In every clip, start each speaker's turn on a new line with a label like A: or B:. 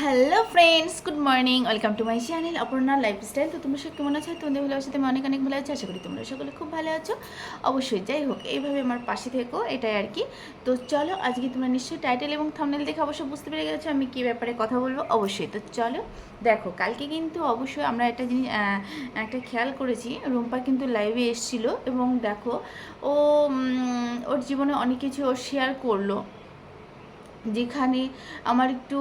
A: Hello friends good morning welcome to my channel Aparna lifestyle তো তোমরা সব কেমন আছো? তোমাদের ভালোবাসাতে আমি অনেক অনেক ভালো আছো। আশা করি তোমরা সকলে খুব ভালো আছো। অবশ্যই, যাই হোক, এইভাবে আমার পাশে থেকো, এটাই আর কি। তো চলো, আজকে তোমরা নিশ্চয়ই টাইটেল এবং থামনেল দেখে অবশ্যই বুঝতে পেরে গেছো আমি কী ব্যাপারে কথা বলব। অবশ্যই, তো চলো, দেখো, কালকে কিন্তু অবশ্যই আমরা একটা জিনিস একটা খেয়াল করেছি। রুম্পা কিন্তু লাইভে এসেছিল এবং দেখো, ও ওর জীবনে অনেক কিছু ও শেয়ার করল। যেখানে আমার একটু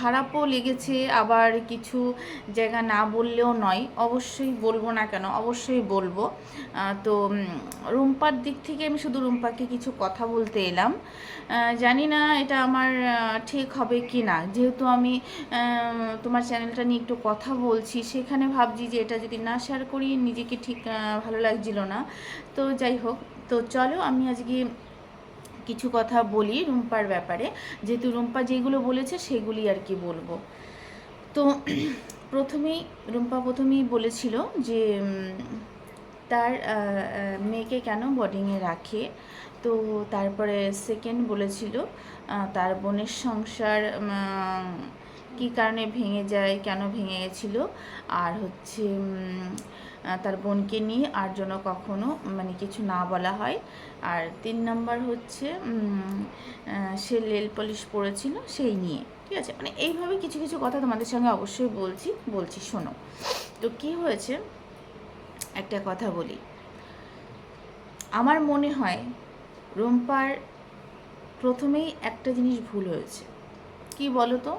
A: খারাপও লেগেছে, আবার কিছু জায়গা না বললেও নয়। অবশ্যই বলব না কেন, অবশ্যই বলব। তো রুম্পার দিক থেকে আমি শুধু রুম্পাকে কিছু কথা বলতে এলাম। জানি না এটা আমার ঠিক হবে কি না। যেহেতু আমি তোমার চ্যানেলটা নিয়ে একটু কথা বলছি, সেখানে ভাবছি যে এটা যদি না শেয়ার করি, নিজেকে ঠিক ভালো লাগছিল না। তো যাই হোক, তো চলো আমি আজকে কিছু কথা বলি রুম্পার ব্যাপারে। যেহেতু রুম্পা যেগুলো বলেছে সেগুলি আর কি বলব। তো প্রথমেই, রুম্পা প্রথমেই বলেছিল যে তার মেয়েকে কেন বোর্ডিংয়ে রাখে? তো তারপরে সেকেন্ড বলেছিল তার বোনের সংসার কী কারণে ভেঙে যায়, কেন ভেঙে গেছিল? আর হচ্ছে তার বোনকে নিয়ে আর যেন কখনো মানে কিছু না বলা হয়। আর তিন নম্বর হচ্ছে সে লেল পলিশ পরেছিল সেই নিয়ে, ঠিক আছে? মানে এইভাবে কিছু কিছু কথা তোমাদের সঙ্গে অবশ্যই বলছি বলছি শোনো। তো কি হয়েছে? একটা কথা বলি। আমার মনে হয় রুম্পার প্রথমেই একটা জিনিস ভুল হয়েছে। কি বলো তো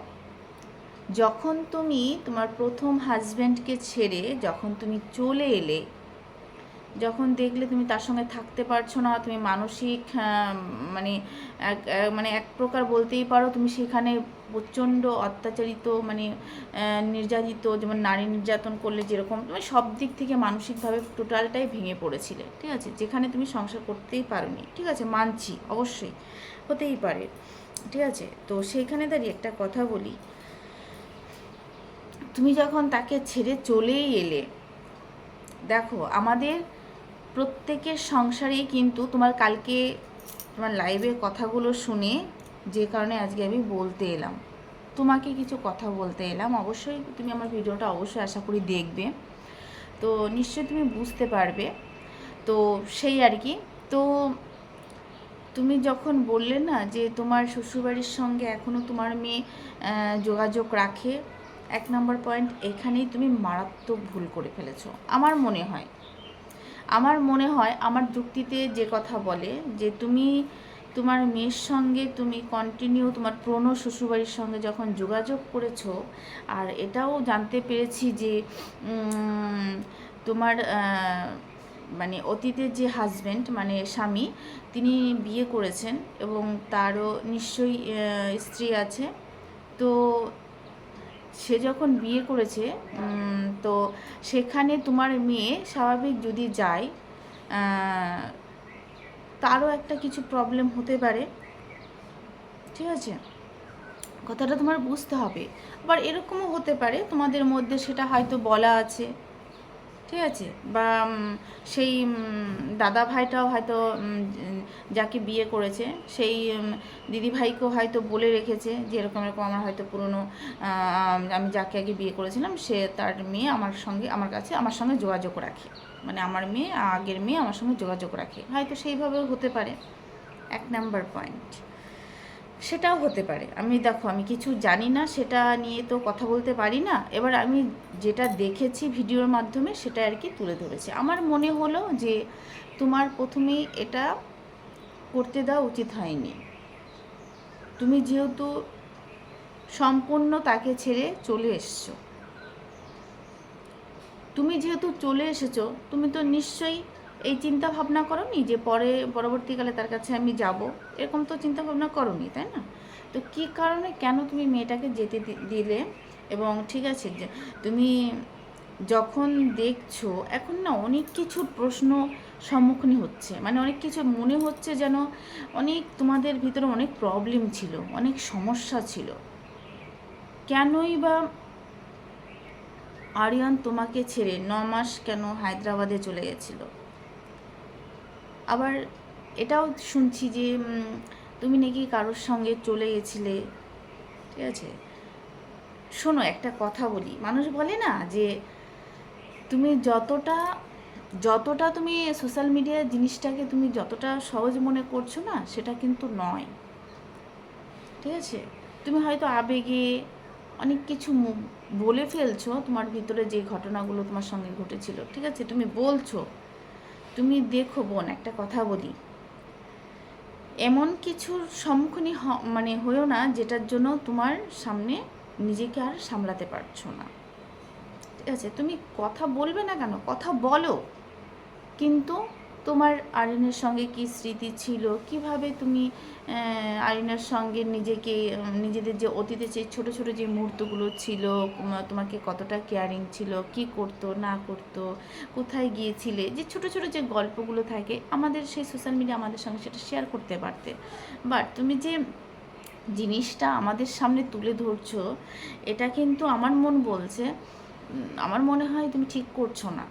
A: যখন তুমি তোমার প্রথম হাজব্যান্ডকে ছেড়ে যখন তুমি চলে এলে যখন দেখলে তুমি তার সঙ্গে থাকতে পারছ না, তুমি মানসিক মানে এক মানে এক প্রকার বলতেই পারো তুমি সেখানে প্রচণ্ড অত্যাচারিত মানে নির্যাতিত, যেমন নারী নির্যাতন করলে যেরকম, তুমি সব দিক থেকে মানসিকভাবে টোটালটাই ভেঙে পড়েছিলে, ঠিক আছে? যেখানে তুমি সংসার করতেই পারোনি, ঠিক আছে? মানছি, অবশ্যই, হতেই পারে, ঠিক আছে? তো সেইখানে দাঁড়িয়ে একটা কথা বলি। তুমি যখন তাকে ছেড়ে চলেই এলে, দেখো, আমাদের প্রত্যেকের সংসারেই কিন্তু তোমার কালকে তোমার লাইভের কথাগুলো শুনে যে কারণে আজকে আমি বলতে এলাম। তোমাকে কিছু কথা বলতে এলাম। অবশ্যই তুমি আমার ভিডিওটা অবশ্যই আশা করি দেখবে। তো নিশ্চয়ই তুমি বুঝতে পারবে। তো সেই আর কি। তো তুমি যখন বললে না যে তোমার শ্বশুরবাড়ির সঙ্গে এখনও তোমার মেয়ে যোগাযোগ রাখে, এক নম্বর পয়েন্ট এখানেই তুমি মারাত্মক ভুল করে ফেলেছো। আমার মনে হয়। আমার মনে হয় আমার যুক্তিতে যে কথা বলে যে তুমি তোমার মেয়ের সঙ্গে তুমি কন্টিনিউ তোমার পুরনো শ্বশুরবাড়ির সঙ্গে যখন যোগাযোগ করেছ, আর এটাও জানতে পেরেছি যে তোমার মানে অতীতের যে হাজবেন্ড মানে স্বামী, তিনি বিয়ে করেছেন এবং তারও নিশ্চয়ই স্ত্রী আছে। তো সে যখন বিয়ে করেছে তো সেখানে তোমার মেয়ে স্বাভাবিক যদি যায় তারও একটা কিছু প্রবলেম হতে পারে। ঠিক আছে? কথাটা তোমার বুঝতে হবে। আবার এরকমও হতে পারে, তোমাদের মধ্যে সেটা হয়তো বলা আছে। ঠিক আছে? বা সেই দাদা ভাইটাও হয়তো যাকে বিয়ে করেছে, সেই দিদি ভাইকেও হয়তো বলে রেখেছে যে, এরকম এরকম আমার হয়তো পুরনো আমি যাকে আগে বিয়ে করেছিলাম, সে তার মেয়ে আমার সঙ্গে, আমার কাছে, আমার সঙ্গে যোগাযোগ রাখে। মানে আমার মেয়ে, আগের মেয়ে আমার সঙ্গে যোগাযোগ রাখে। হয়তো সেইভাবেও হতে পারে। এক নাম্বার পয়েন্ট। সেটাও হতে পারে। আমি দেখো, আমি কিছু জানি না, সেটা নিয়ে তো কথা বলতে পারি না। এবার আমি যেটা দেখেছি ভিডিওর মাধ্যমে, সেটা আর কি তুলে ধরেছি। আমার মনে হলো যে তোমার প্রথমেই এটা করতে দেওয়া উচিত হয়নি। তুমি যেহেতু সম্পূর্ণ তাকে ছেড়ে চলে এসছো। তুমি যেহেতু চলে এসেছ, তুমি তো নিশ্চয়ই এই চিন্তা ভাবনা করনি যে পরে, পরবর্তীকালে তার কাছে আমি যাব? এরকম তো চিন্তা ভাবনা করনি, তাই না? তো কী কারণে কেন তুমি মেয়েটাকে যেতে দিলে? এবং ঠিক আছে যে তুমি যখন দেখছ, এখন না অনেক কিছু প্রশ্ন সম্মুখীন হচ্ছে। মানে অনেক কিছু মনে হচ্ছে যেন অনেক তোমাদের ভিতরে অনেক প্রবলেম ছিল, অনেক সমস্যা ছিল। কেনই বা আরিয়ান তোমাকে ছেড়ে ন মাস কেন হায়দ্রাবাদে চলে গেছিল? আবার এটাও শুনছি যে তুমি নাকি কারোর সঙ্গে চলে গেছিলে। ঠিক আছে? শোনো, একটা কথা বলি। মানুষ বলে না যে, তুমি যতটা যতটা তুমি সোশ্যাল মিডিয়া জিনিসটাকে তুমি যতটা সহজ মনে করছ না, সেটা কিন্তু নয়। ঠিক আছে? তুমি হয়তো আবেগে অনেক কিছু বলে ফেলছো, তোমার ভিতরে যে ঘটনাগুলো তোমার সঙ্গে ঘটেছিল। ঠিক আছে? তুমি বলছো তুমি দেখো বোন, একটা কথা বলি। এমন কিছুর সম্মুখীন মানে হয়েও না, যেটার জন্য তোমার সামনে নিজেকে আর সামলাতে পারছ না। ঠিক আছে? তুমি কথা বলবে না কেন? কথা বলো। কিন্তু তোমার আরিনের সঙ্গে কি স্মৃতি ছিল? কীভাবে তুমি আরিনের সঙ্গে নিজেকে, নিজেদের যে অতীতে যে ছোট ছোট যে মুহূর্তগুলো ছিল তোমাকে কতটা কেয়ারিং ছিল? কি করতো, না করতো? কোথায় গিয়েছিলে? যে ছোট ছোট যে গল্পগুলো থাকে, আমাদের সেই সোশ্যাল মিডিয়া আমাদের সঙ্গে সেটা শেয়ার করতে পারতে। বাট তুমি যে জিনিসটা আমাদের সামনে তুলে ধরছো, এটা কিন্তু আমার মন বলছে আমার মনে হয় তুমি ঠিক করছ না।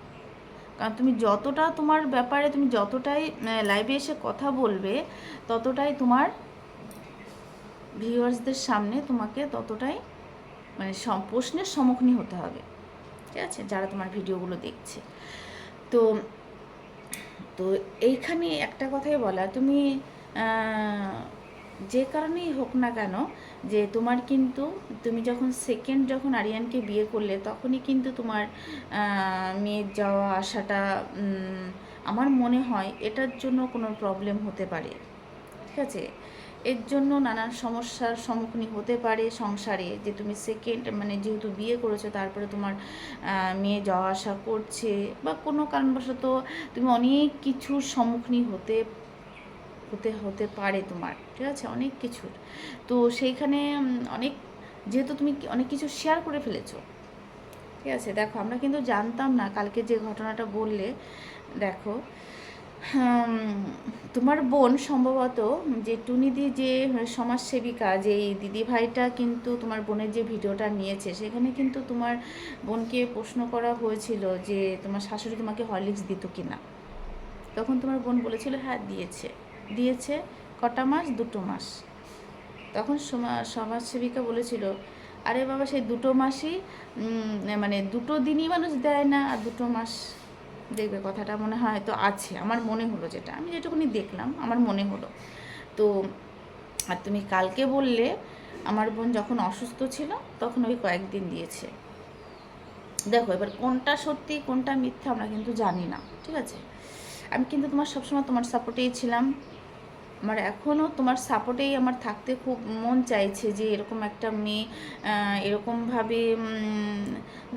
A: কারণ তুমি যতটা তোমার ব্যাপারে, তুমি যতটাই লাইভে এসে কথা বলবে, ততটাই তোমার ভিউয়ার্সদের সামনে তোমাকে ততটাই মানে প্রশ্নের সম্মুখীন হতে হবে। ঠিক আছে? যারা তোমার ভিডিওগুলো দেখছে। তো তো এইখানে একটা কথাই বলা, তুমি যে কারণেই হোক না কেন যে তোমার কিন্তু, তুমি যখন সেকেন্ড যখন আরিয়ানকে বিয়ে করলে, তখনই কিন্তু তোমার মেয়ের যাওয়া আসাটা আমার মনে হয় এটার জন্য কোনো প্রবলেম হতে পারে। ঠিক আছে? এর জন্য নানান সমস্যার সম্মুখীন হতে পারে সংসারে, যে তুমি সেকেন্ড মানে যেহেতু বিয়ে করেছ, তারপরে তোমার মেয়ে যাওয়া আসা করছে, বা কোনো কারণবশত তুমি অনেক কিছুর সম্মুখীন হতে হতে হতে পারে তোমার, ঠিক আছে? অনেক কিছুর। তো সেইখানে অনেক, যেহেতু তুমি অনেক কিছু শেয়ার করে ফেলেছো, ঠিক আছে? দেখো, আমরা কিন্তু জানতাম না, কালকে যে ঘটনাটা বললে, দেখো তোমার বোন সম্ভবত যে টুনিদি যে সমাজসেবিকা, যে এই দিদি ভাইটা কিন্তু তোমার বোনের যে ভিডিওটা নিয়েছে, সেখানে কিন্তু তোমার বোনকে প্রশ্ন করা হয়েছিল যে তোমার শাশুড়ি তোমাকে হরলিক্স দিত কিনা। তখন তোমার বোন বলেছিল হ্যাঁ দিয়েছে। দিয়েছে কটা মাস? দুটো মাস। তখন সমা- সমাজসেবিকা বলেছিল, আরে বাবা, সেই দুটো মাসই মানে দুটো দিনই মানুষ দেয় না, আর দুটো মাস দেখবে কথাটা মনে হয় তো আছে। আমার মনে হলো যেটা। আমি যেটুকুনি দেখলাম, আমার মনে হলো। তো, আর তুমি কালকে বললে, আমার বোন যখন অসুস্থ ছিল, তখন ওই কয়েকদিন দিয়েছে। দেখো, এবার কোনটা সত্যি, কোনটা মিথ্যা আমরা কিন্তু জানি না, ঠিক আছে? আমি কিন্তু তোমার সবসময় তোমার সাপোর্টেই ছিলাম। আমার এখনও তোমার সাপোর্টেই আমার থাকতে খুব মন চাইছে যে এরকম একটা মেয়ে এরকমভাবে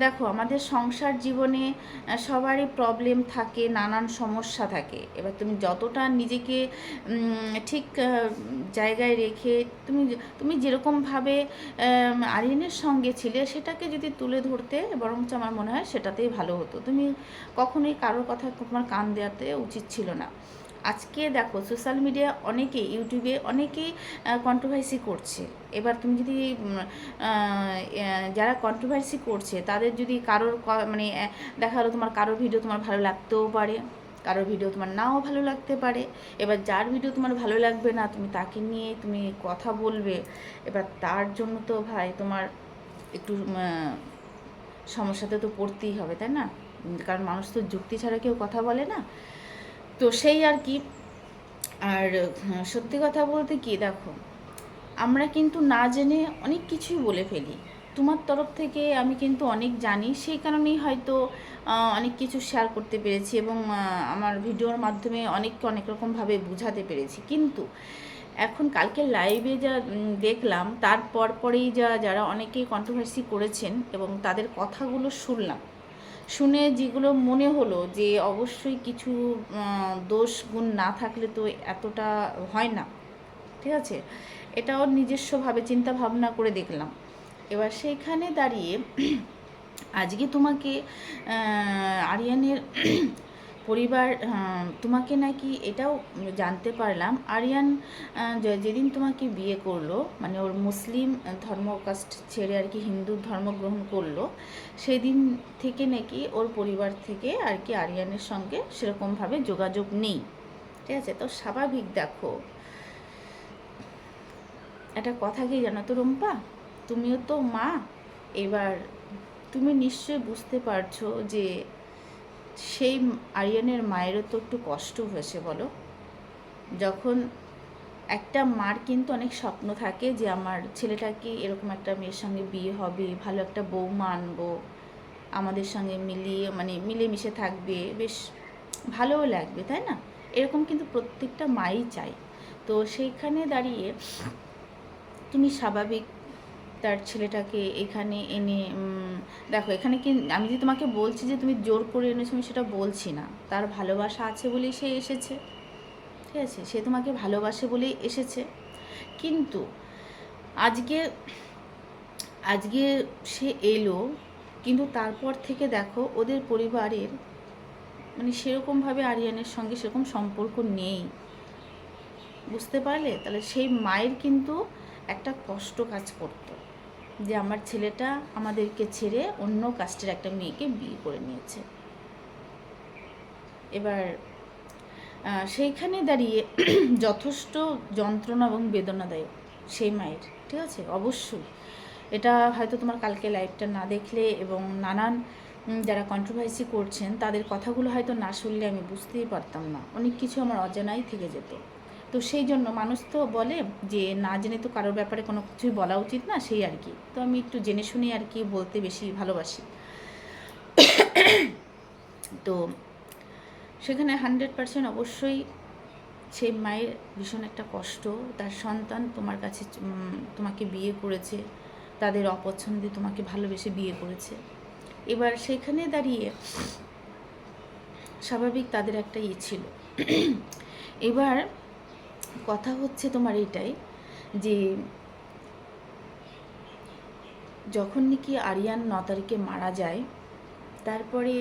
A: দেখো আমাদের সংসার জীবনে সবারই প্রবলেম থাকে, নানান সমস্যা থাকে। এবার তুমি যতটা নিজেকে ঠিক জায়গায় রেখে তুমি তুমি যেরকমভাবে আরিয়ানের সঙ্গে ছিলে সেটাকে যদি তুলে ধরতে বরঞ্চ আমার মনে হয় সেটাতেই ভালো হতো। তুমি কখনোই কারোর কথা তোমার কান দেওয়াতে উচিত ছিল না। আজকে দেখো সোশ্যাল মিডিয়া অনেকে ইউটিউবে অনেকেই কন্ট্রোভার্সি করছে। এবার তুমি যদি যারা কন্ট্রোভার্সি করছে, তাদের যদি কারোর মানে দেখা তোমার কারোর ভিডিও তোমার ভালো লাগতেও পারে, কারোর ভিডিও তোমার নাও ভালো লাগতে পারে, এবার যার ভিডিও তোমার ভালো লাগবে না, তুমি তাকে নিয়ে তুমি কথা বলবে, এবার তার জন্য তো ভাই তোমার একটু সমস্যাতে তো পড়তেই হবে, তাই না? কারণ মানুষ তো যুক্তি ছাড়া কেউ কথা বলে না। তো সেই আর কি। আর সত্যি কথা বলতে কি দেখো, আমরা কিন্তু না জেনে অনেক কিছুই বলে ফেলি। তোমার তরফ থেকে আমি কিন্তু অনেক জানি, সেই কারণেই হয়তো অনেক কিছু শেয়ার করতে পেরেছি এবং আমার ভিডিওর মাধ্যমে অনেককে অনেক রকমভাবে বোঝাতে পেরেছি। কিন্তু এখন কালকে লাইভে যা দেখলাম তারপর পরেই যা, যারা অনেকেই কন্ট্রোভার্সি করেছেন এবং তাদের কথাগুলো শুনলাম শুনে যেগুলো মনে হলো যে অবশ্যই কিছু দোষ গুণ না থাকলে তো এতটা হয় না, ঠিক আছে? এটাও নিজস্বভাবে চিন্তা ভাবনা করে দেখলাম। এবার সেইখানে দাঁড়িয়ে আজকে তোমাকে আরিয়ানের পরিবার তোমাকে নাকি এটাও জানতে পারলাম। আরিয়ান যেদিন তোমাকে বিয়ে করল মানে ওর মুসলিম ধর্ম কাস্ট ছেড়ে আর কি হিন্দু ধর্ম গ্রহণ করল, সেদিন থেকে নাকি ওর পরিবার থেকে আর কি আরিয়ানের সঙ্গে সেরকমভাবে যোগাযোগ নেই। ঠিক আছে? তো স্বাভাবিক দেখো। একটা কথা কি জানো তো রুম্পা? তুমিও তো মা। এবার তুমি নিশ্চয়ই বুঝতে পারছ যে সেই আরিয়ানের মায়েরও তো একটু কষ্ট হয়েছে বলো। যখন একটা মার কিন্তু অনেক স্বপ্ন থাকে যে আমার ছেলেটাকে এরকম একটা মেয়ের সঙ্গে বিয়ে হবে, ভালো একটা বৌমা আনব, আমাদের সঙ্গে মিলিয়ে মানে মিলেমিশে থাকবে, বেশ ভালোও লাগবে, তাই না? এরকম কিন্তু প্রত্যেকটা মাই চায়। তো সেইখানে দাঁড়িয়ে তুমি স্বাভাবিক তার ছেলেটাকে এখানে এনে দেখো, এখানে কি, আমি যে তোমাকে বলছি যে তুমি জোর করে এনেছো, আমি সেটা বলছি না। তার ভালোবাসা আছে বলেই সে এসেছে। ঠিক আছে? সে তোমাকে ভালোবাসে বলেই এসেছে। কিন্তু আজকে আজকে সে এলো, কিন্তু তারপর থেকে দেখো, ওদের পরিবারের মানে সেরকমভাবে আরিয়ানের সঙ্গে সেরকম সম্পর্ক নেই। বুঝতে পারলে? তাহলে সেই মায়ের কিন্তু একটা কষ্ট কাজ করতো। যে আমার ছেলেটা আমাদেরকে ছেড়ে অন্য কাস্টের একটা মেয়েকে বিয়ে করে নিয়েছে। এবার সেইখানে দাঁড়িয়ে যথেষ্ট যন্ত্রণা এবং বেদনাদায়ক সেই মায়ের, ঠিক আছে? অবশ্যই। এটা হয়তো তোমার কালকে লাইভটা না দেখলে এবং নানান যারা কন্ট্রোভার্সি করছেন, তাদের কথাগুলো হয়তো না শুনলে আমি বুঝতেই পারতাম না। অনেক কিছু আমার অজানাই থেকে যেত। তো সেই জন্য মানুষ তো বলে যে, না জেনে তো কারোর ব্যাপারে কোনো কিছুই বলা উচিত না, সেই আর কি। তো আমি একটু জেনে শুনে আর কি বলতে বেশি ভালোবাসি। তো সেখানে হান্ড্রেড পার্সেন্ট অবশ্যই সেই মায়ের ভীষণ একটা কষ্ট। তার সন্তান তোমার কাছে তোমাকে বিয়ে করেছে, তাদের অপছন্দে তোমাকে ভালোবেসে বিয়ে করেছে। এবার সেখানে দাঁড়িয়ে স্বাভাবিক তাদের একটা ইয়ে ছিল। এবার কথা হচ্ছে তোমার এটাই যে যখন নাকি আরিয়ান ন তারিখে মারা যায়, তারপরে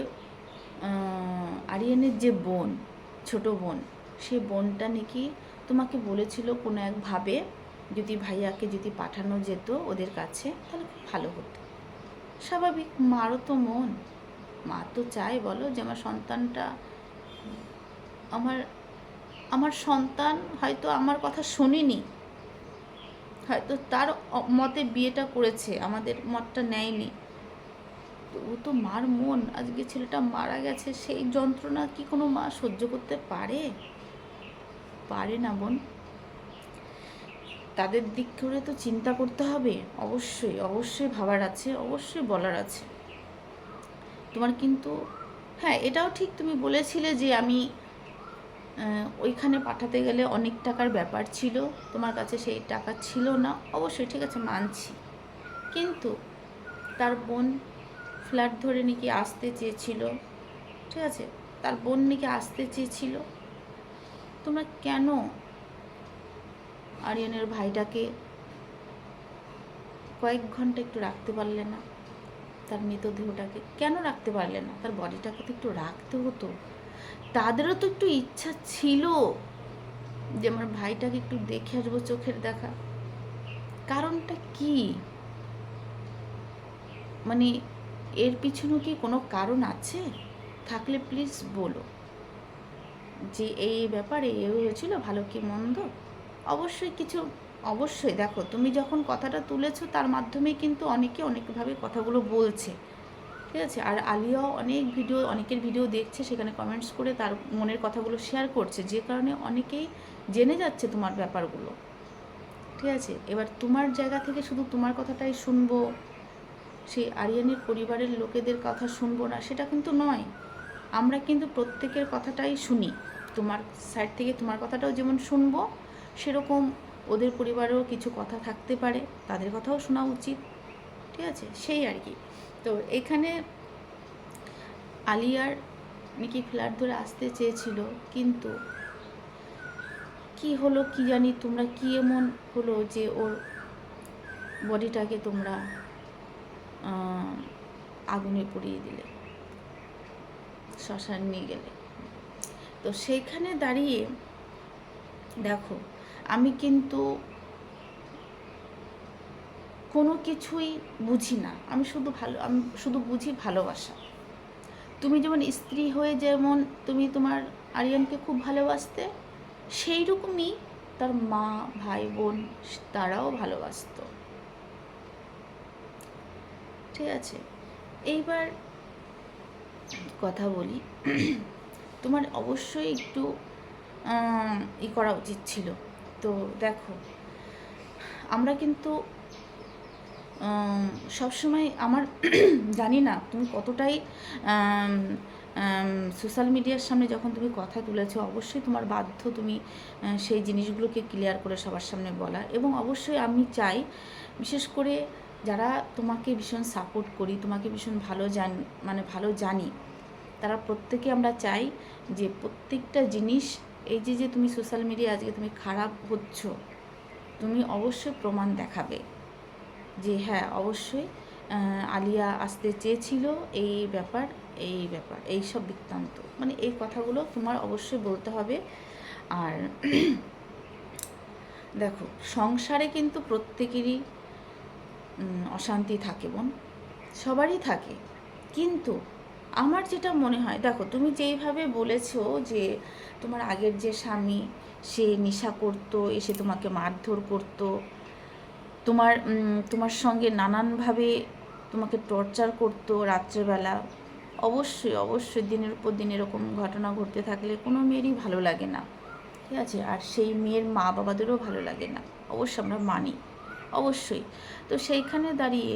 A: আরিয়ানের যে বোন, ছোট বোন, সে বোনটা নাকি তোমাকে বলেছিল কোনো একভাবে যদি ভাইয়াকে যদি পাঠানো যেত ওদের কাছে, তাহলে খুব ভালো হতো। স্বাভাবিক, মারও তো মন। মা তো চায় বলো যে আমার সন্তানটা আমার আমার সন্তান হয়তো আমার কথা শোনেনি, হয়তো তার মতে বিয়েটা করেছে, আমাদের মতটা নেয়নি। তো ও তো মার মন, আজকে ছেলেটা মারা গেছে, সেই যন্ত্রণা কি কোনো মা সহ্য করতে পারে? পারে না বোন। তাদের দিক করে তো চিন্তা করতে হবে, অবশ্যই অবশ্যই ভাবার আছে, অবশ্যই বলার আছে। তোমার কিন্তু হ্যাঁ এটাও ঠিক তুমি বলেছিলে যে আমি ওইখানে পাঠাতে গেলে অনেক টাকার ব্যাপার ছিল। তোমার কাছে সেই টাকা ছিল না। অবশ্যই ঠিক আছে, মানছি। কিন্তু তার বোন ফ্ল্যাট ধরে নাকি আসতে চেয়েছিল। ঠিক আছে, তার বোন নাকি আসতে চেয়েছিল। তোমরা কেন আরিয়ানের ভাইটাকে কয়েক ঘণ্টা একটু রাখতে পারলে না? তার মৃতদেহটাকে কেন রাখতে পারলে না? তার বডিটাকে তো একটু রাখতে হতো। তাদেরও তো একটু ইচ্ছা ছিল যে আমার ভাইটাকে একটু দেখে আসব চোখের দেখা। কারণটা কি? মানে এর পিছনে কি কোনো কারণ আছে? থাকলে প্লিজ বলো। যে এই ব্যাপারে এ হয়েছিল, ভালো কি মন্দ? অবশ্যই কিছু, অবশ্যই দেখো, তুমি যখন কথাটা তুলেছো তার মাধ্যমে কিন্তু অনেকে অনেকভাবে কথাগুলো বলছে। ঠিক আছে? আর আলিয়াও অনেক ভিডিও, অনেকের ভিডিও দেখছে, সেখানে কমেন্টস করে তার মনের কথাগুলো শেয়ার করছে। যে কারণে অনেকেই জেনে যাচ্ছে তোমার ব্যাপারগুলো। ঠিক আছে? এবার তোমার জায়গা থেকে শুধু তোমার কথাটাই শুনব। সেই আরিয়ানের পরিবারের লোকেদের কথা শুনব না, সেটা কিন্তু নয়। আমরা কিন্তু প্রত্যেকের কথাটাই শুনি। তোমার সাইড থেকে তোমার কথাটাও যেমন শুনব, সেরকম ওদের পরিবারেও কিছু কথা থাকতে পারে। তাদের কথাও শোনা উচিত। ঠিক আছে? সেই আর কি। তো এখানে আলিয়ার নাকি ফ্ল্যাট ধরে আসতে চেয়েছিল, কিন্তু কি হলো কি জানি, তোমরা কি এমন হলো যে ওর বডিটাকে তোমরা আগুনে পুড়িয়ে দিলে, শ্মশান নিয়ে গেলে। তো সেইখানে দাঁড়িয়ে, দেখো, আমি কিন্তু কোনো কিছুই বুঝি না। আমি শুধু ভালো, আমি শুধু বুঝি ভালোবাসা। তুমি যেমন স্ত্রী হয়ে যেমন তুমি তোমার আরিয়ানকে খুব ভালোবাসতে সেই রকমই তার মা, ভাই, বোন তারাও ভালোবাসতো। ঠিক আছে? এইবার কথা বলি। তোমার অবশ্যই একটু ই করা উচিত ছিল। তো দেখো, আমরা কিন্তু সবসময় আমার, জানি না, তুমি কতটাই সোশ্যাল মিডিয়ার সামনে যখন তুমি কথা তুলেছো, অবশ্যই তোমার বাধ্য তুমি সেই জিনিসগুলোকে ক্লিয়ার করে সবার সামনে বলা। এবং অবশ্যই আমি চাই, বিশেষ করে যারা তোমাকে ভীষণ সাপোর্ট করি, তোমাকে ভীষণ ভালো জান মানে ভালো জানি, তারা প্রত্যেকে আমরা চাই যে প্রত্যেকটা জিনিস, এই যে যে তুমি সোশ্যাল মিডিয়া আজকে তুমি খারাপ হচ্ছ, তুমি অবশ্যই প্রমাণ দেখাবে। যে হ্যাঁ অবশ্যই আলিয়া আসতে চেয়েছিল এই ব্যাপার এই ব্যাপার এই সব বৃত্তান্ত। মানে এই কথাগুলো তোমার অবশ্যই বলতে হবে। আর দেখো, সংসারে কিন্তু প্রত্যেকেরই অশান্তি থাকে বোন, সবারই থাকে। কিন্তু আমার যেটা মনে হয়, দেখো, তুমি যেইভাবে বলেছ যে তোমার আগের যে স্বামী, সে নেশা করতো, এসে তোমাকে মারধর করতো তোমার তোমার সঙ্গে নানানভাবে তোমাকে টর্চার করতো রাত্রেবেলা। অবশ্যই অবশ্যই দিনের উপর দিন এরকম ঘটনা ঘটতে থাকলে কোনো মেয়েরই ভালো লাগে না। ঠিক আছে? আর সেই মেয়ের মা বাবাদেরও ভালো লাগে না। অবশ্যই আমরা মানি। অবশ্যই। তো সেইখানে দাঁড়িয়ে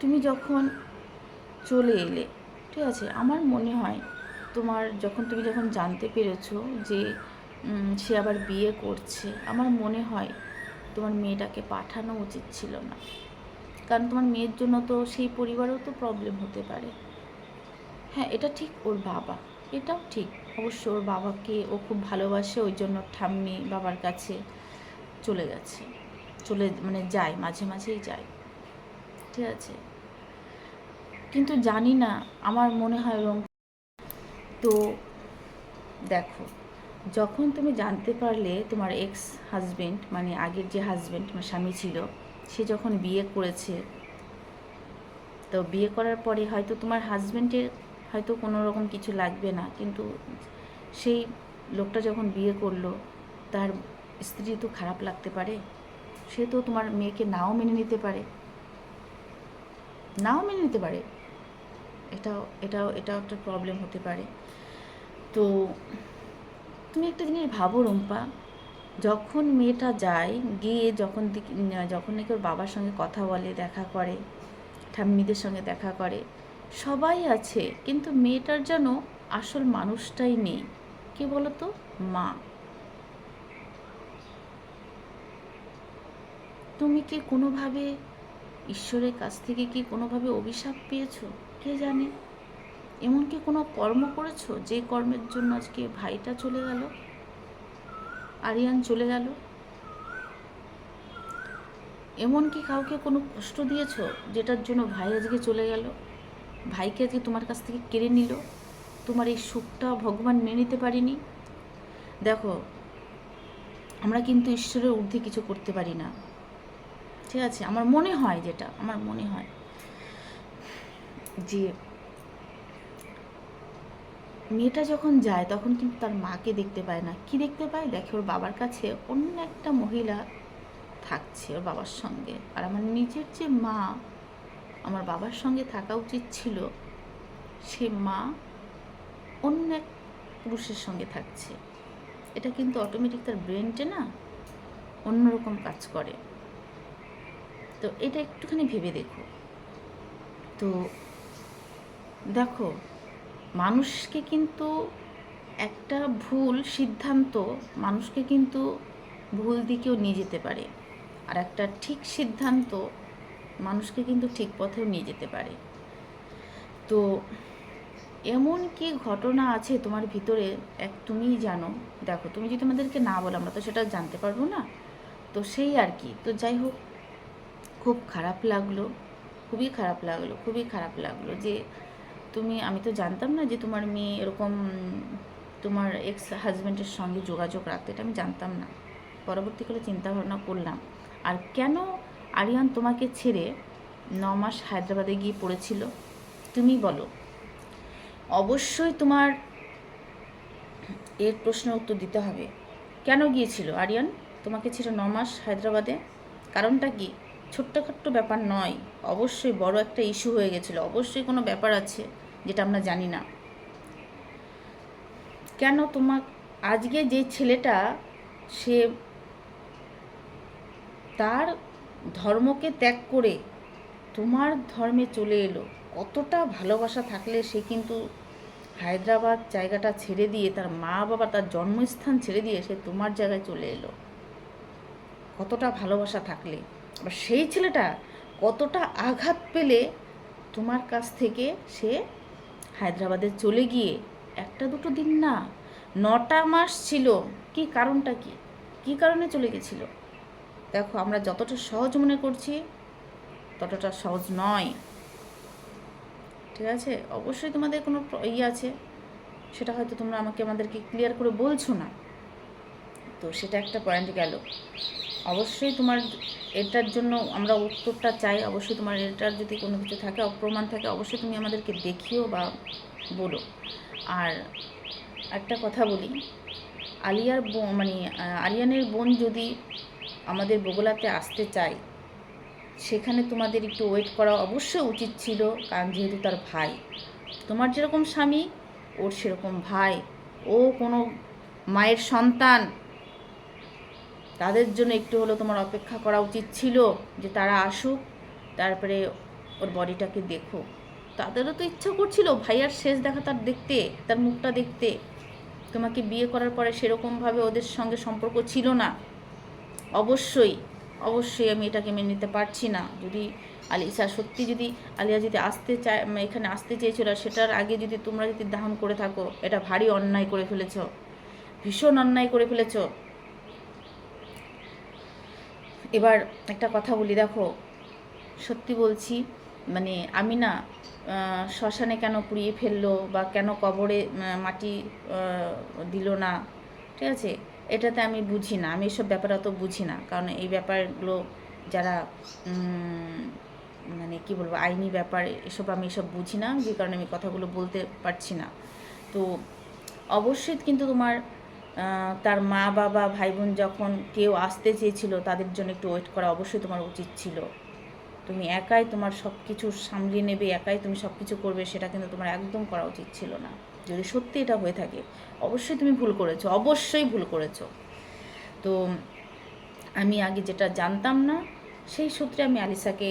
A: তুমি যখন চলে এলে, ঠিক আছে? আমার মনে হয় তোমার, যখন তুমি যখন জানতে পেরেছ যে সে আবার বিয়ে করছে। আমার মনে হয় তোমার মেয়েটাকে পাঠানো উচিত ছিল না। কারণ তোমার মেয়ের জন্য তো সেই পরিবারেও তো প্রবলেম হতে পারে। হ্যাঁ এটা ঠিক ওর বাবা। এটাও ঠিক। অবশ্য ওর বাবাকে ও খুব ভালোবাসে, ওই জন্য ঠাম্মি বাবার কাছে চলে গেছে। চলে মানে যায়, মাঝে মাঝেই যায়। ঠিক আছে? কিন্তু জানি না, আমার মনে হয় রং তো দেখো যখন তুমি জানতে পারলে তোমার এক্স হাজবেন্ড মানে আগের যে হাজব্যান্ড আমার স্বামী ছিল, সে যখন বিয়ে করেছে, তো বিয়ে করার পরে হয়তো তোমার হাজবেন্ডের হয়তো কোনো রকম কিছু লাগবে না, কিন্তু সেই লোকটা যখন বিয়ে করল, তার স্ত্রী তো খারাপ লাগতে পারে, সে তো তোমার মেয়েকে নাও মেনে নিতে পারে। নাও মেনে নিতে পারে। এটাও এটাও এটাও একটা প্রবলেম হতে পারে। তো তুমি একটা জিনিস ভাবো রুম্পা, যখন মেয়েটা যায়, গিয়ে যখন যখন নাকি ওর বাবার সঙ্গে কথা বলে, দেখা করে, ঠাম্মিদের সঙ্গে দেখা করে, সবাই আছে, কিন্তু মেয়েটার যেন আসল মানুষটাই নেই। কে বলো তো মা। তুমি কি কোনোভাবে ঈশ্বরের কাছ থেকে কি কোনোভাবে অভিশাপ পেয়েছ? কে জানে? এমন কি কোনো কর্ম করেছ? যে কর্মের জন্য আজকে ভাইটা চলে গেল? আরিয়ান চলে গেল? এমন কি কাউকে কোনো কষ্ট দিয়েছ যেটার জন্য ভাই আজকে চলে গেল? ভাইকে আজকে তোমার কাছ থেকে কেড়ে নিল? তোমার এই সুখটা ভগবান মেনে নিতে পারিনি? দেখো, আমরা কিন্তু ঈশ্বরের ঊর্ধ্বে কিছু করতে পারি না। ঠিক আছে? আমার মনে হয় যেটা, আমার মনে হয়। যে মেয়েটা যখন যায়, তখন কিন্তু তার মাকে দেখতে পায় না। কি দেখতে পায়? দেখে ওর বাবার কাছে অন্য একটা মহিলা থাকছে ওর বাবার সঙ্গে। আর আমার নিজের যে মা, আমার বাবার সঙ্গে থাকা উচিত ছিল, সে মা অন্য এক পুরুষের সঙ্গে থাকছে। এটা কিন্তু অটোমেটিক তার ব্রেনটে না অন্যরকম কাজ করে। তো এটা একটুখানি ভেবে দেখো। তো দেখো মানুষকে কিন্তু একটা ভুল সিদ্ধান্ত মানুষকে কিন্তু ভুল দিকেও নিয়ে যেতে পারে। আর একটা ঠিক সিদ্ধান্ত মানুষকে কিন্তু ঠিক পথেও নিয়ে যেতে পারে। তো এমন কি ঘটনা আছে তোমার ভিতরে? এক তুমিই জানো। দেখো, তুমি যদি আমাদেরকে না বলো, আমরা তো সেটা জানতে পারব না। তো সেই আর কি। তো যাই হোক, খুব খারাপ লাগল। খুবই খারাপ লাগল, খুবই খারাপ লাগল যে তুমি, আমি তো জানতাম না যে তোমার মেয়ে এরকম, তোমার এক্স হাজব্যান্ডের সঙ্গে যোগাযোগ রাখতে, এটা আমি জানতাম না। পরবর্তীকালে চিন্তা ভাবনা করলাম, আর কেন আরিয়ান তোমাকে ছেড়ে ন মাস হায়দ্রাবাদে গিয়ে পড়েছিল? তুমি বলো। অবশ্যই তোমার এর প্রশ্ন উত্তর দিতে হবে। কেন গিয়েছিল আরিয়ান তোমাকে ছিল ন মাস হায়দ্রাবাদে? কারণটা কি? ছোট্টখাট্ট ব্যাপার নয়। অবশ্যই বড় একটা ইস্যু হয়ে গেছিল। অবশ্যই কোনো ব্যাপার আছে। যেটা আমরা জানি না। কেন তোমার আজকে যে ছেলেটা, সে তার ধর্মকে ত্যাগ করে তোমার ধর্মে চলে এলো, কতটা ভালোবাসা থাকলে সে কিন্তু হায়দ্রাবাদ জায়গাটা ছেড়ে দিয়ে, তার মা বাবা, তার জন্মস্থান ছেড়ে দিয়ে সে তোমার জায়গায় চলে এলো? কতটা ভালোবাসা থাকলে? সেই ছেলেটা কতটা আঘাত পেলে তোমার কাছ থেকে সে হায়দ্রাবাদে চলে গিয়ে একটা দুটো দিন না, নটা মাস ছিল। কি কারণটা কি? কি কারণে চলে গেছিল? দেখো, আমরা যতটা সহজ মনে করছি, ততটা সহজ নয়। ঠিক আছে? অবশ্যই তোমাদের কোনো ইয়ে আছে। সেটা হয়তো তোমরা আমাকে, আমাদেরকে ক্লিয়ার করে বলছো না। তো সেটা একটা পয়েন্ট গেল। অবশ্যই তোমার এটার জন্য আমরা উত্তরটা চাই। অবশ্যই তোমার এটার যদি কোনো কিছু থাকে, অপ্রমাণ থাকে, অবশ্যই তুমি আমাদেরকে দেখিও বা বলো। আর একটা কথা বলি, আলিয়ার বোন মানে আরিয়ানের বোন যদি আমাদের বগুলাতে আসতে চায়, সেখানে তোমাদের একটু ওয়েট করা অবশ্যই উচিত ছিল, কারণ যেহেতু তার ভাই। তোমার যেরকম স্বামী, ওর সেরকম ভাই। ও কোনো মায়ের সন্তান তাদের জন্য একটু হলেও তোমার অপেক্ষা করা উচিত ছিল যে তারা আসুক, তারপরে ওর বডিটাকে দেখো। তাদেরও তো ইচ্ছা করছিল, ভাইয়ার শেষ দেখা তার দেখতে, তার মুখটা দেখতে। তোমাকে বিয়ে করার পরে সেরকমভাবে ওদের সঙ্গে সম্পর্ক ছিল না। অবশ্যই অবশ্যই আমি এটাকে মেনে নিতে পারছি না। যদি আলিসা সত্যি যদি আলিয়া যদি আসতে চায় এখানে আসতে চেয়েছিল, সেটার আগে যদি তোমরা যদি দাহন করে থাকো, এটা ভারী অন্যায় করে ফেলেছো। ভীষণ অন্যায় করে ফেলেছো। এবার একটা কথা বলি, দেখো, সত্যি বলছি মানে আমি না শ্মশানে কেন পুড়িয়ে ফেলল বা কেন কবরে মাটি দিল না, ঠিক আছে? এটাতে আমি বুঝি না, আমি এসব ব্যাপার অত বুঝি না। কারণ এই ব্যাপারগুলো যারা মানে কি বলব, আইনি ব্যাপার, এসব আমি এসব বুঝি না, যে কারণে আমি কথাগুলো বলতে পারছি না। তো অবশ্যই কিন্তু তোমার তার মা বাবা ভাই বোন যখন কেউ আসতে চেয়েছিল, তাদের জন্য একটু ওয়েট করা অবশ্যই তোমার উচিত ছিল। তুমি একাই তোমার সব কিছু সামলিয়ে নেবে, একাই তুমি সব কিছু করবে, সেটা কিন্তু তোমার একদম করা উচিত ছিল না। যদি সত্যি এটা হয়ে থাকে, অবশ্যই তুমি ভুল করেছ, অবশ্যই ভুল করেছ। তো আমি আগে যেটা জানতাম না, সেই সূত্রে আমি আলিসাকে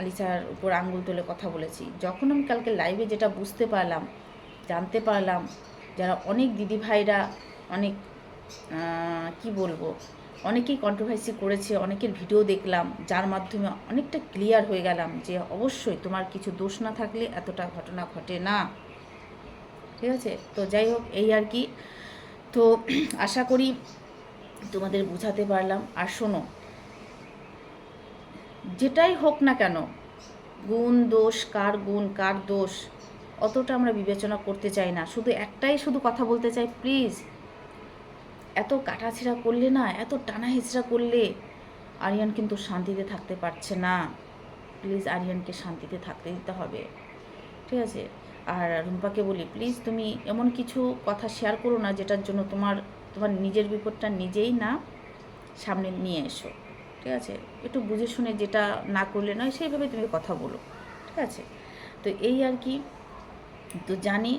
A: আলিসার উপর আঙ্গুল তুলে কথা বলেছি। যখন আমি কালকে লাইভে যেটা বুঝতে পারলাম, জানতে পারলাম যারা অনেক দিদিভাইরা অনেক কি বলব, অনেকেই কন্ট্রোভার্সি করেছে, অনেকের ভিডিও দেখলাম, যার মাধ্যমে অনেকটা ক্লিয়ার হয়ে গেলাম যে অবশ্যই তোমার কিছু দোষ না থাকলে এতটা ঘটনা ঘটে না। ঠিক আছে? তো যাই হোক, এই আর কি। তো আশা করি তোমাদের বুঝাতে পারলাম। আর শোনো, যেটাই হোক না কেন, গুণ দোষ কার গুণ, কার দোষ? অতটা আমরা বিবেচনা করতে চাই না। শুধু একটাই শুধু কথা বলতে চাই প্লিজ এত কাটাছেঁড়া করলে না, এত টানা হেঁচড়া করলে আরিয়ান কিন্তু শান্তিতে থাকতে পারছে না। প্লিজ আরিয়ানকে শান্তিতে থাকতে দিতে হবে। ঠিক আছে? আর রুম্পাকে বলি প্লিজ তুমি এমন কিছু কথা শেয়ার করো না যেটার জন্য তোমার তোমার নিজের বিপদটা নিজেই না, সামনে নিয়ে এসো। ঠিক আছে? একটু বুঝে শুনে যেটা না করলে নয়, সেইভাবে তুমি কথা বলো। ঠিক আছে? তো এই আর কি তো জানি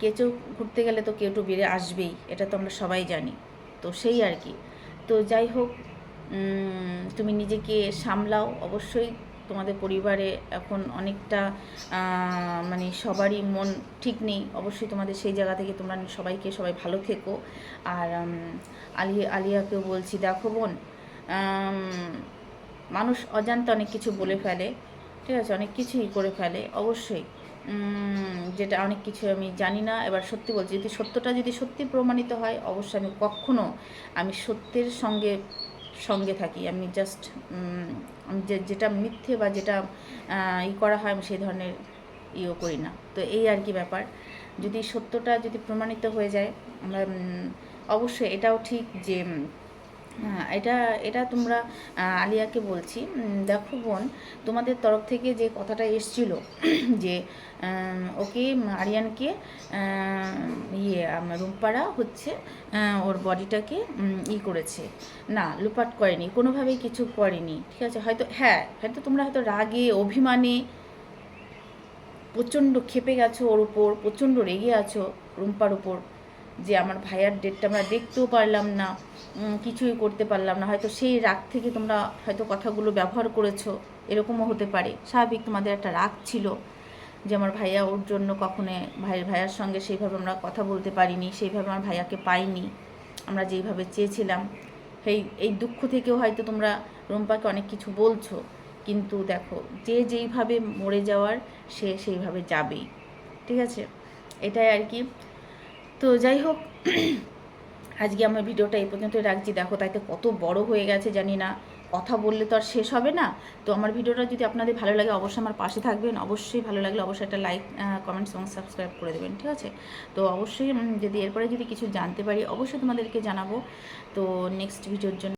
A: কেঁচো ঘুরতে গেলে তো কেউটো বেড়ে আসবেই, এটা তো আমরা সবাই জানি। তো সেই আর কি। তো যাই হোক তুমি নিজেকে সামলাও, অবশ্যই তোমাদের পরিবারে এখন অনেকটা মানে সবারই মন ঠিক নেই, অবশ্যই তোমাদের সেই জায়গা থেকে তোমরা সবাইকে, সবাই ভালো থেকো। আর আলিয়া আলিয়াকেও বলছি, দেখো বোন মানুষ অজান্তে অনেক কিছু বলে ফেলে, ঠিক আছে? অনেক কিছুই করে ফেলে, অবশ্যই। যেটা অনেক কিছু আমি জানি না। এবার সত্যি বলছি, যদি সত্যটা যদি সত্যি প্রমাণিত হয়, অবশ্যই আমি কখনো আমি সত্যের সঙ্গে সঙ্গে থাকি। আমি জাস্ট যেটা মিথ্যে বা যেটা ই করা হয়, আমি সেই ধরনের ইও করি না। তো এই আর কি ব্যাপার। যদি সত্যটা যদি প্রমাণিত হয়ে যায়, আমরা অবশ্যই এটাও ঠিক যে হ্যাঁ এটা এটা তোমরা আলিয়াকে বলছি। দেখো বোন, তোমাদের তরফ থেকে যে কথাটা এসছিল, যে ওকে আরিয়ানকে ইয়ে রুম্পারা হচ্ছে ওর বডিটাকে ই করেছে। না লুপাট করেনি, কোনোভাবেই কিছু করেনি, ঠিক আছে? হয়তো হ্যাঁ হয়তো তোমরা হয়তো রাগে, অভিমানে প্রচণ্ড ক্ষেপে গেছো ওর উপর, প্রচণ্ড রেগে আছো রুম্পার উপর, যে আমার ভাইয়ার ডেটটা আমরা দেখতেও পারলাম না। কিছুই করতে পারলাম না। হয়তো সেই রাগ থেকে তোমরা হয়তো কথাগুলো ব্যবহার করেছ, এরকমও হতে পারে। স্বাভাবিক তোমাদের একটা রাগ ছিল যে আমার ভাইয়া ওর জন্য কখনো ভাইয়ের ভাইয়ার সঙ্গে সেইভাবে আমরা কথা বলতে পারিনি, সেইভাবে আমার ভাইয়াকে পাইনি, আমরা যেইভাবে চেয়েছিলাম। সেই, এই দুঃখ থেকেও হয়তো তোমরা রুম্পাকে অনেক কিছু বলছো, কিন্তু দেখো, যে যেইভাবে মরে যাওয়ার, সে সেইভাবে যাবেই। ঠিক আছে? এটাই আর কি। তো যাই হোক আজকে আমার ভিডিওটা এই পর্যন্ত রাখছি। দেখো, তাইতে কত বড় হয়ে গেছে জানি না। কথা বললে তো আর শেষ হবে না। তো আমার ভিডিওটা যদি আপনাদের ভালো লাগে, অবশ্যই আমার পাশে থাকবেন। অবশ্যই ভালো লাগলে অবশ্যই একটা লাইক কমেন্টস এবং সাবস্ক্রাইব করে দেবেন, ঠিক আছে? তো অবশ্যই যদি এরপরে যদি কিছু জানতে পারি, অবশ্যই তোমাদেরকে জানাব। তো নেক্সট ভিডিওর জন্য